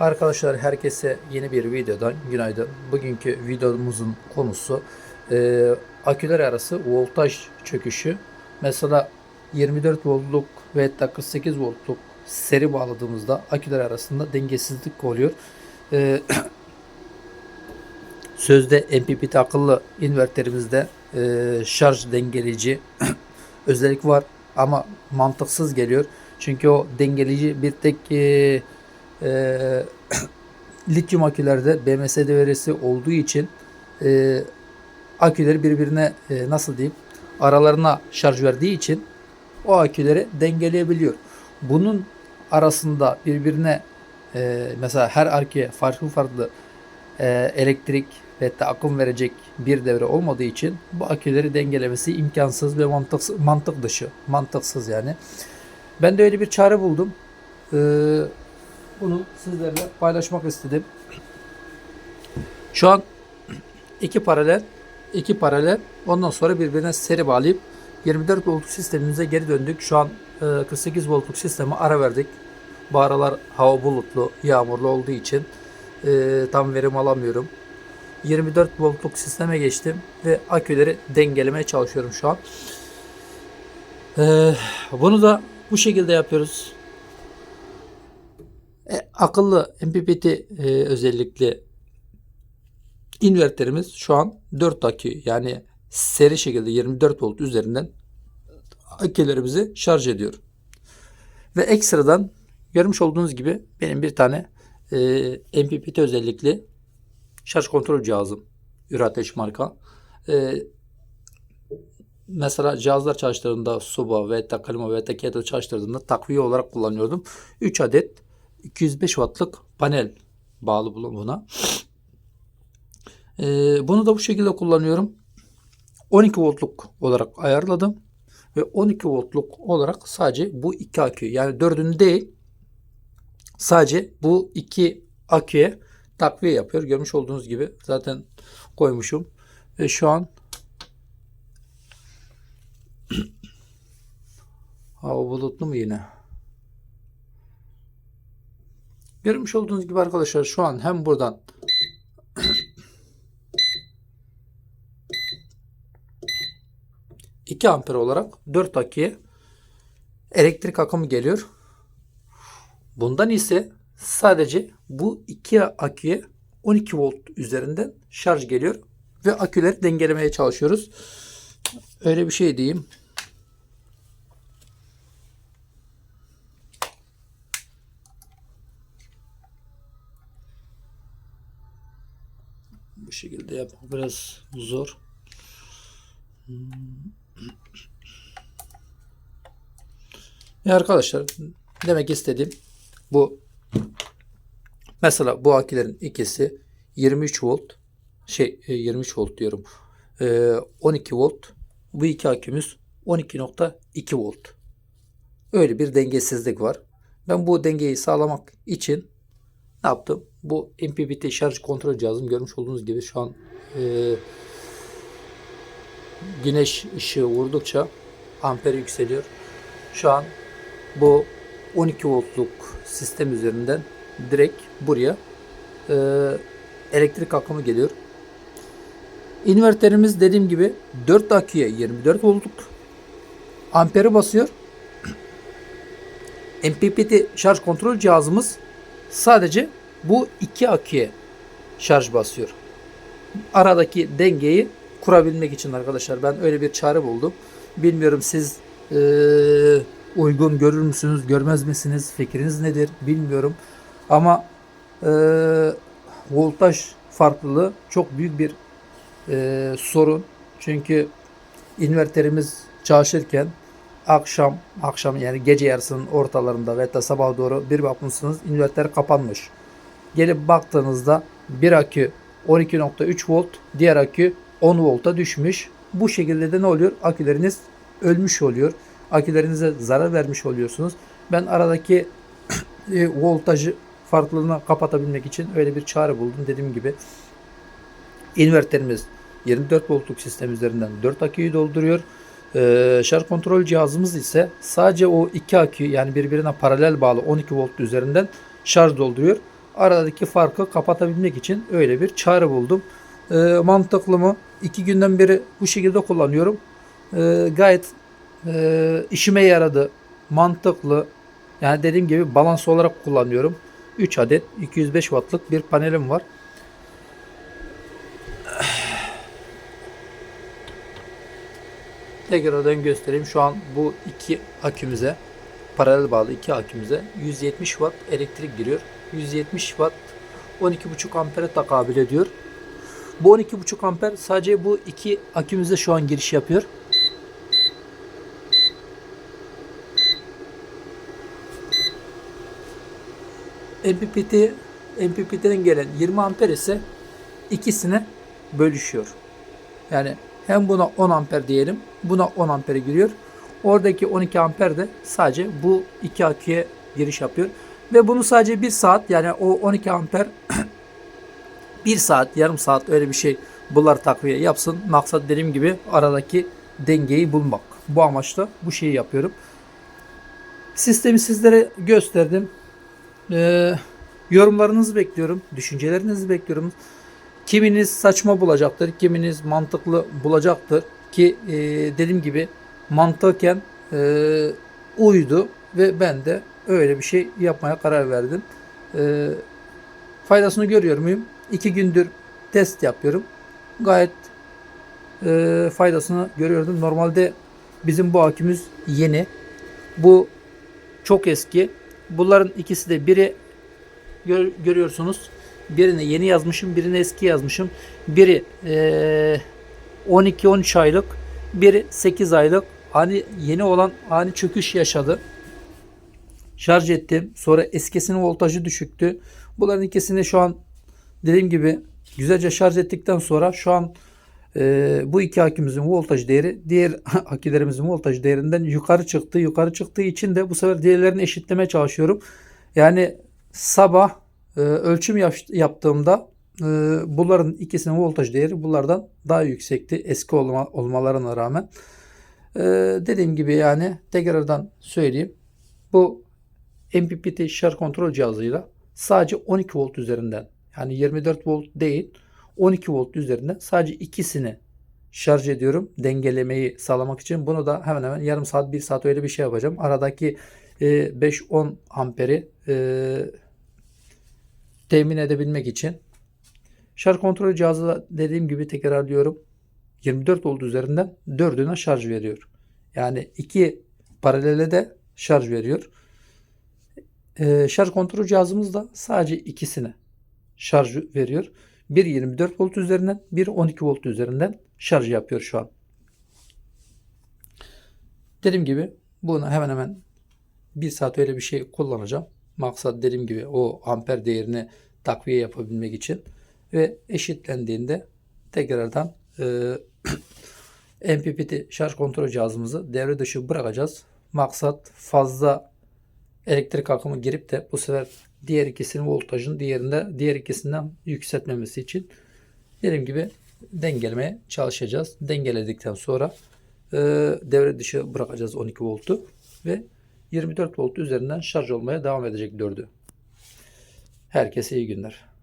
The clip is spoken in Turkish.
Arkadaşlar herkese yeni bir videodan günaydın. Bugünkü videomuzun konusu e, aküler arası voltaj çöküşü. Mesela 24 voltluk ve 48 voltluk seri bağladığımızda aküler arasında dengesizlik oluyor. E, sözde MPPT akıllı inverterimizde e, şarj dengeleyici özellik var ama mantıksız geliyor. Çünkü o dengeleyici bir tek e, e, lityum akülerde BMS devresi olduğu için e, aküleri birbirine e, nasıl diyeyim aralarına şarj verdiği için o aküleri dengeleyebiliyor. Bunun arasında birbirine e, mesela her aküye farklı farklı e, elektrik ve de akım verecek bir devre olmadığı için bu aküleri dengelemesi imkansız ve mantıksız, mantık dışı. Mantıksız yani. Ben de öyle bir çare buldum. Ee, bunu sizlerle paylaşmak istedim. Şu an iki paralel iki paralel ondan sonra birbirine seri bağlayıp 24 voltluk sistemimize geri döndük. Şu an e, 48 voltluk sisteme ara verdik. Bu aralar hava bulutlu, yağmurlu olduğu için e, tam verim alamıyorum. 24 voltluk sisteme geçtim ve aküleri dengelemeye çalışıyorum şu an. E, bunu da bu şekilde yapıyoruz. E, akıllı MPPT e, özellikli inverterimiz şu an 4 akü yani seri şekilde 24 volt üzerinden akülerimizi şarj ediyor. Ve ekstradan görmüş olduğunuz gibi benim bir tane e, MPPT özellikli şarj kontrol cihazım. Ürateş marka. E, mesela cihazlar çalıştırdığımda Suba ve Klima ve Kettle çalıştırdığımda takviye olarak kullanıyordum. 3 adet 205 wattlık panel bağlı buna. Ee, bunu da bu şekilde kullanıyorum. 12 voltluk olarak ayarladım. Ve 12 voltluk olarak sadece bu iki akü yani dördünü değil sadece bu iki aküye takviye yapıyor. Görmüş olduğunuz gibi zaten koymuşum. Ve şu an hava bulutlu mu yine? Görmüş olduğunuz gibi arkadaşlar şu an hem buradan ...2 amper olarak 4 aküye elektrik akımı geliyor. Bundan ise sadece bu iki aküye 12 volt üzerinden şarj geliyor ve aküleri dengelemeye çalışıyoruz. Öyle bir şey diyeyim. Bu şekilde yapmak biraz zor. Ya arkadaşlar demek istediğim bu. Mesela bu akülerin ikisi 23 volt şey 23 volt diyorum. 12 volt. Bu iki akümüz 12.2 volt. Öyle bir dengesizlik var. Ben bu dengeyi sağlamak için ne yaptım bu MPPT şarj kontrol cihazım görmüş olduğunuz gibi şu an e, güneş ışığı vurdukça amper yükseliyor. Şu an bu 12 voltluk sistem üzerinden direkt buraya e, elektrik akımı geliyor. İnverterimiz dediğim gibi 4 aküye 24 voltluk amperi basıyor. MPPT şarj kontrol cihazımız sadece bu iki aküye şarj basıyor. Aradaki dengeyi kurabilmek için arkadaşlar ben öyle bir çare buldum. Bilmiyorum siz e, uygun görür müsünüz, görmez misiniz? Fikriniz nedir? Bilmiyorum. Ama e, voltaj farklılığı çok büyük bir e, sorun. Çünkü inverterimiz çalışırken akşam akşam yani gece yarısının ortalarında ve da sabah doğru bir bakmışsınız inverter kapanmış. Gelip baktığınızda bir akü 12.3 volt, diğer akü 10 volta düşmüş. Bu şekilde de ne oluyor? Aküleriniz ölmüş oluyor. Akülerinize zarar vermiş oluyorsunuz. Ben aradaki e, voltajı farklılığını kapatabilmek için öyle bir çare buldum. Dediğim gibi inverterimiz 24 voltluk sistem üzerinden 4 aküyü dolduruyor. Ee, şarj kontrol cihazımız ise sadece o iki akü yani birbirine paralel bağlı 12 volt üzerinden şarj dolduruyor. Aradaki farkı kapatabilmek için öyle bir çare buldum. E, mantıklı mı? İki günden beri bu şekilde kullanıyorum. E, gayet e, işime yaradı. Mantıklı. Yani dediğim gibi balans olarak kullanıyorum. 3 adet 205 wattlık bir panelim var. Tekrardan göstereyim. Şu an bu iki akümüze paralel bağlı iki akümüze 170 watt elektrik giriyor. 170 watt 12,5 ampere tekabül ediyor. Bu 12,5 amper sadece bu iki akümüze şu an giriş yapıyor. MPPT MPPT'den gelen 20 amper ise ikisine bölüşüyor. Yani hem buna 10 amper diyelim, buna 10 ampere giriyor. Oradaki 12 amper de sadece bu iki aküye giriş yapıyor. Ve bunu sadece 1 saat yani o 12 amper 1 saat, yarım saat öyle bir şey bunlar takviye yapsın. Maksat dediğim gibi aradaki dengeyi bulmak. Bu amaçla bu şeyi yapıyorum. Sistemi sizlere gösterdim. Ee, yorumlarınızı bekliyorum. Düşüncelerinizi bekliyorum. Kiminiz saçma bulacaktır, kiminiz mantıklı bulacaktır ki e, dediğim gibi mantıken e, uydu ve ben de öyle bir şey yapmaya karar verdim. E, faydasını görüyor muyum? İki gündür test yapıyorum. Gayet e, faydasını görüyordum. Normalde bizim bu akümüz yeni. Bu çok eski. Bunların ikisi de biri gör- görüyorsunuz. Birini yeni yazmışım, birini eski yazmışım. Biri eee, 12-13 aylık, biri 8 aylık. Hani yeni olan ani çöküş yaşadı. Şarj ettim. Sonra eskisinin voltajı düşüktü. Bunların ikisini şu an dediğim gibi güzelce şarj ettikten sonra şu an eee, bu iki akümüzün voltaj değeri diğer akülerimizin voltaj değerinden yukarı çıktı. Yukarı çıktığı için de bu sefer diğerlerini eşitlemeye çalışıyorum. Yani sabah e, ölçüm yap- yaptığımda e, bunların ikisinin voltaj değeri bunlardan daha yüksekti eski olma, olmalarına rağmen. E, dediğim gibi yani tekrardan söyleyeyim. Bu MPPT şarj kontrol cihazıyla sadece 12 volt üzerinden yani 24 volt değil 12 volt üzerinden sadece ikisini şarj ediyorum dengelemeyi sağlamak için. Bunu da hemen hemen yarım saat bir saat öyle bir şey yapacağım. Aradaki e, 5-10 amperi e, temin edebilmek için. Şarj kontrol cihazı dediğim gibi tekrarlıyorum. 24 volt üzerinden 4'üne şarj veriyor. Yani iki paralele de şarj veriyor. Ee, şarj kontrol cihazımız da sadece ikisine şarj veriyor. Bir 24 volt üzerinden, bir 12 volt üzerinden şarj yapıyor şu an. Dediğim gibi bunu hemen hemen bir saat öyle bir şey kullanacağım. Maksat dediğim gibi o amper değerini takviye yapabilmek için ve eşitlendiğinde tekrardan e, MPPT şarj kontrol cihazımızı devre dışı bırakacağız. Maksat fazla elektrik akımı girip de bu sefer diğer ikisinin voltajını diğerinde diğer ikisinden yükseltmemesi için dediğim gibi dengelemeye çalışacağız. Dengeledikten sonra e, devre dışı bırakacağız 12 voltu ve 24 volt üzerinden şarj olmaya devam edecek dördü. Herkese iyi günler.